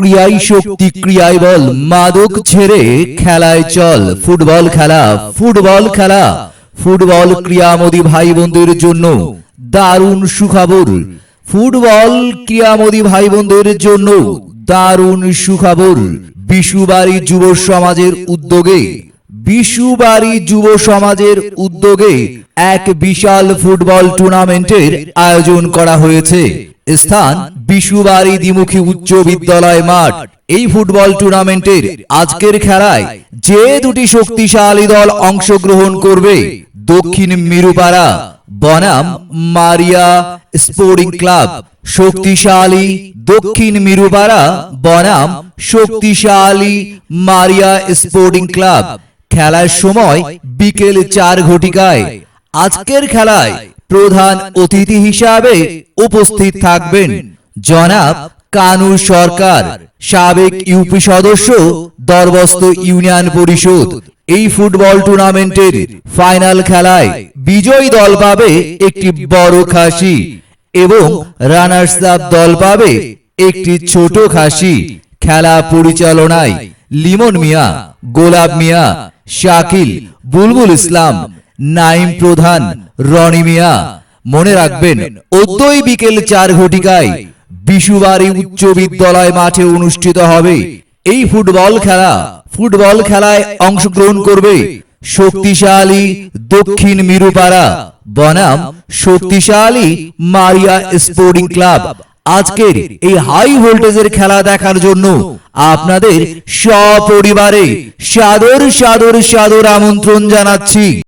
ক্রিয়াই শক্তি ক্রিয়াই বল। মাদক ছেড়ে খেলায় চল। ফুটবল খেলা ফুটবল খেলা। ফুটবল ক্রিয়ামোদী ভাই বোনদের জন্য। দারুণ সুখবর। ফুটবল ক্রিয়ামোদী ভাই বোনদের জন্য দারুণ সুখবর। বিশুবাড়ি যুব সমাজের উদ্যোগে। বিশুবাড়ি যুব সমাজের উদ্যোগে এক বিশাল ফুটবল টুর্নামেন্টের আয়োজন করা হয়েছে। স্থান বিশুবাড়ি দ্বিমুখী উচ্চ বিদ্যালয় মাঠ। এই ফুটবল টুর্নামেন্টের আজকের খেলায় যে দুটি শক্তিশালী দল অংশগ্রহণ করবে, দক্ষিণ মিরুপাড়া, বনাম, মারিয়া স্পোর্টিং ক্লাব, শক্তিশালী দক্ষিণ মিরুপাড়া, বনাম, শক্তিশালী মারিয়া স্পোর্টিং ক্লাব। খেলার সময় বিকেল চার ঘটিকায় আজকের খেলায় প্রধান অতিথি হিসাবে উপস্থিত থাকবেন জনাব কানু সরকার, সাবেক ইউপি সদস্য, দরবস্ত ইউনিয়ন পরিষদ। এই ফুটবল টুর্নামেন্টের ফাইনাল খেলায় বিজয়ী দল পাবে একটি বড় খাসি এবং রানার্স আপ দল পাবে একটি ছোট খাসি। খেলা পরিচালনায় লিমন মিয়া, গোলাপ মিয়া, শাকিল, বুলবুল ইসলাম, নাইম প্রধান রনি মিয়া মনে রাখবেন অদ্যই বিকেল চার ঘটিকায় বিশুবাড়ি উচ্চ বিদ্যালয় মাঠে অনুষ্ঠিত হবে। এই ফুটবল খেলা ফুটবল খেলায় অংশগ্রহণ করবে শক্তিশালী দক্ষিণ মিরুপাড়া বনাম শক্তিশালী মারিয়া স্পোর্টিং ক্লাব। আজকের এই হাই ভোল্টেজের খেলা দেখার জন্য আপনাদের সপরিবারে সাদর সাদর সাদর আমন্ত্রণ জানাচ্ছি।